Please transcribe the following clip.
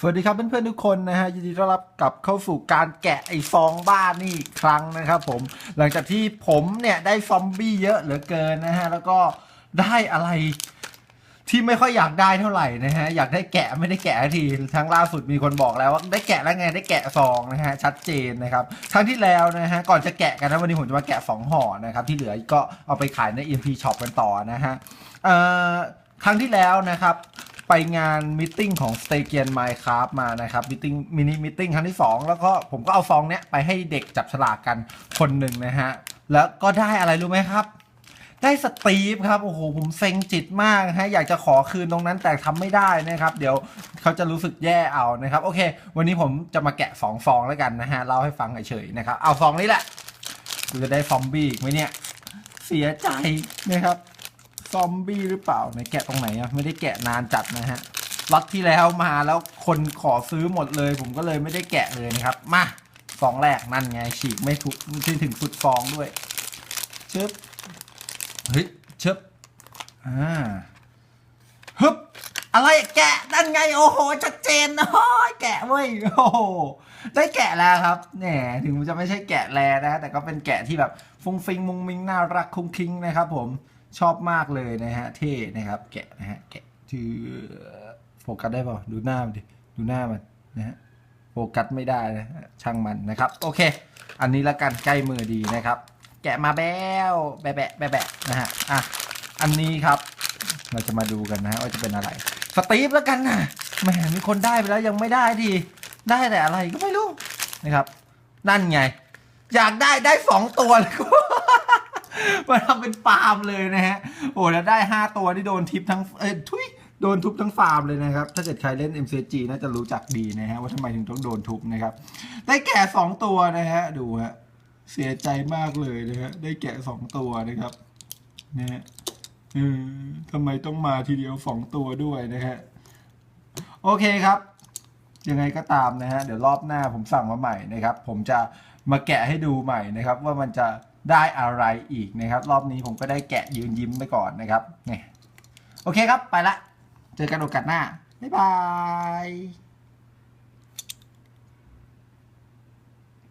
สวัสดีครับเพื่อนๆทุกคนนะฮะยินดีต้อนรับกลับเข้าสู่การแกะไอ้ฟองบ้านนี่อีกครั้งนะครับผมหลังจากที่ผมเนี่ยได้ซอมบี้เยอะเหลือเกินนะฮะแล้วก็ได้อะไรที่ไม่ค่อยอยากได้เท่าไหร่นะฮะอยากได้แกะไม่ได้แกะทีทั้งล่าสุดมีคนบอกแล้วว่าได้แกะแล้วไงได้แกะซองนะฮะชัดเจนนะครับครั้งที่แล้วนะฮะก่อนจะแกะกันนะวันนี้ผมจะมาแกะสองห่อนะครับที่เหลือก็เอาไปขายใน EMP Shop กันต่อนะฮะเอ่อครั้งที่แล้วนะครับ ไปงานมิทติ้งของ s t a g i a n Minecraft มานะครับมิทติ้งมินิมิทติ้งครั้งที่ 2 แล้วก็ผมก็เอาซองเนี้ยไปให้เด็กจับฉลากกันคนหนึ่งนะฮะ แล้วก็ได้อะไรรู้ไหมครับ ได้สตีฟครับ โอ้โห ผมเซ็งจิตมากฮะ อยากจะขอคืนตรงนั้นแต่ทำไม่ได้นะครับ เดี๋ยวเขาจะรู้สึกแย่เอานะครับ โอเค วันนี้ผมจะมาแกะ2ฟองแล้วกันนะฮะ เล่าให้ฟังเฉยๆนะครับ เอาฟองนี้แหละกูจะได้ซอมบี้อีกไหมเนี่ย เสียใจนะครับ ซอมบี้หรือเปล่าไหนแกะตรงไหนอะไม่ได้แกะนานจัดนะฮะล็อตที่แล้วมาแล้วคนขอซื้อหมดเลย ผมก็เลยไม่ได้แกะเลยนะครับ มาฟองแรกนั่นไง ฉีกไม่ทุกไม่ถึงฟุตฟองด้วยเชิบเฮ้ยเชิบอ่าฮึบอะไรแกะนั่นไงโอ้โหชัดเจนโอ้ยแกะเว้ยโอ้โหได้แกะแล้วครับแหมถึงจะไม่ใช่แกะแลนะฮะแต่ก็เป็นแกะที่แบบฟุ้งฟิงมุงมิงน่ารักคุ้งคิงนะครับผม ชอบมากเลยนะฮะ เท่นะครับ แกะนะฮะ แกะชื่อโฟกัสได้เปล่าดูหน้ามันดิ ดูหน้ามันนะฮะ โฟกัสไม่ได้นะช่างมันนะครับ โอเค อันนี้ละกันใกล้มือดีนะครับ แกะมาแบ้วแบะแบะแบะแบะนะฮะ อะ อันนี้ครับ เราจะมาดูกันนะฮะว่าจะเป็นอะไร สตีฟแล้วกันนะแหมมีคนได้ไปแล้วยังไม่ได้ที ได้แต่อะไรก็ไม่รู้นะครับ นั่นไง อยากได้ได้สองตัวเลย มาทำเป็นฟาร์มเลยนะฮะ โอ้แล้วได้ 5 ตัวที่โดนทิปทั้ง เอ้ยทุยโดนทุบทั้งฟาร์มเลยนะครับ ถ้าเกิดใครเล่น MCG น่าจะรู้จักดีนะฮะ ว่าทำไมถึงต้องโดนทุบนะครับ ได้แกะ2ตัวนะฮะ ดูฮะ เสียใจมากเลยนะฮะ ได้แกะ2ตัวนะครับ นะฮะเออทำไมต้องมาทีเดียว 2 ตัวด้วยนะฮะ โอเคครับ ยังไงก็ตามนะฮะ เดี๋ยวรอบหน้าผมสั่งมาใหม่นะครับ ผมจะมาแกะให้ดูใหม่นะครับ ว่ามันจะ ได้อะไรอีกนะครับ รอบนี้ผมก็ได้แกะยืนยิ้มไปก่อนนะครับเนี่ยโอเคครับไปละ เจอกันโอกาสหน้า บ๊ายบาย